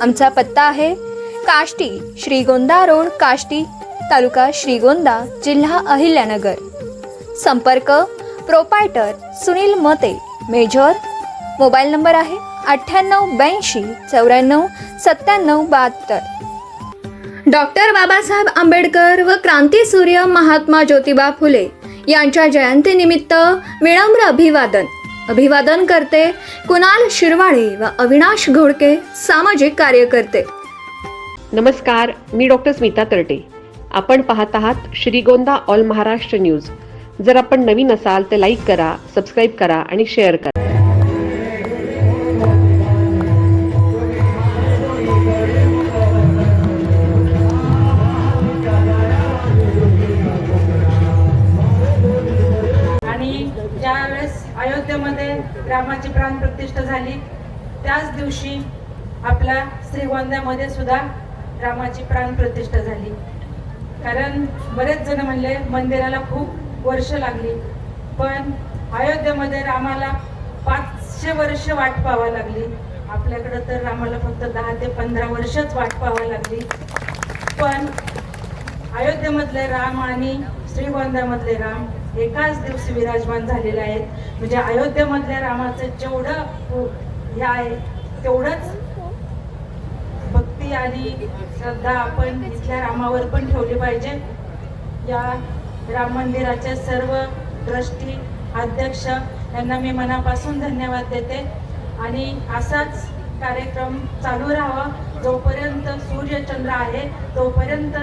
आमचा पत्ता आहे काष्टी श्रीगोंदा रोड काष्टी तालुका श्रीगोंदा जिल्हा अहिल्यानगर. संपर्क प्रोपायटर सुनील मते मेजर. मोबाईल नंबर आहे अठ्ठ्याण्णव ब्याऐंशी चौऱ्याण्णव सत्त्याण्णव बहात्तर. डॉक्टर बाबासाहेब आंबेडकर व क्रांतीसूर्य महात्मा ज्योतिबा फुले यांच्या जयंतीनिमित्त विनम्र अभिवादन. अभिवादन करते कुणाल शिरवाळे व अविनाश घोडके सामाजिक कार्यकर्ते. नमस्कार मी डॉक्टर स्मिता तरटे. आपण पाहत आहात श्रीगोंदा ऑल महाराष्ट्र न्यूज. जर आपण नवीन असाल तर लाईक करा सबस्क्राईब करा आणि शेअर करा. ज्यावेळेस अयोध्येमध्ये रामाची प्राण प्रतिष्ठा झाली. त्याच दिवशी आपल्या श्रीगोंद्यामध्ये सुद्धा रामाची प्राण प्रतिष्ठा झाली. कारण बरेच जण म्हणले मंदिराला खूप वर्ष लागली. पण अयोध्येमध्ये रामाला पाचशे वर्ष वाट पाहावी लागली. आपल्याकडं तर रामाला फक्त दहा ते पंधरा वर्षच वाट पाहावी लागली. पण अयोध्येमधले राम आणि श्रीगोंद्यामधले राम एकाच दिवशी विराजमान झालेले आहेत. म्हणजे अयोध्येमधल्या रामाचं जेवढं हे आहे तेवढंच भक्ती आणि श्रद्धा आपण इथल्या रामावर पण ठेवली पाहिजे. या राम मंदिराचे सर्व ट्रस्टी अध्यक्ष यांना मी मनापासून धन्यवाद देते. आणि असाच कार्यक्रम चालू राहावा. जोपर्यंत सूर्यचंद्र आहे तोपर्यंत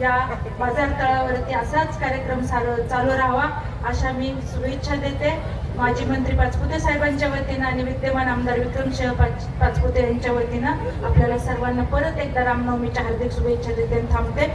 या बाजार तळावरती असाच कार्यक्रम चालू चालू राहावा अशा मी शुभेच्छा देते. माजी मंत्री पाचपुते साहेबांच्या वतीनं आणि विद्यमान आमदार विक्रमसिंह पाच पाचपुते यांच्या वतीनं आपल्याला सर्वांना परत एकदा रामनवमीच्या हार्दिक शुभेच्छा देते आणि थांबते.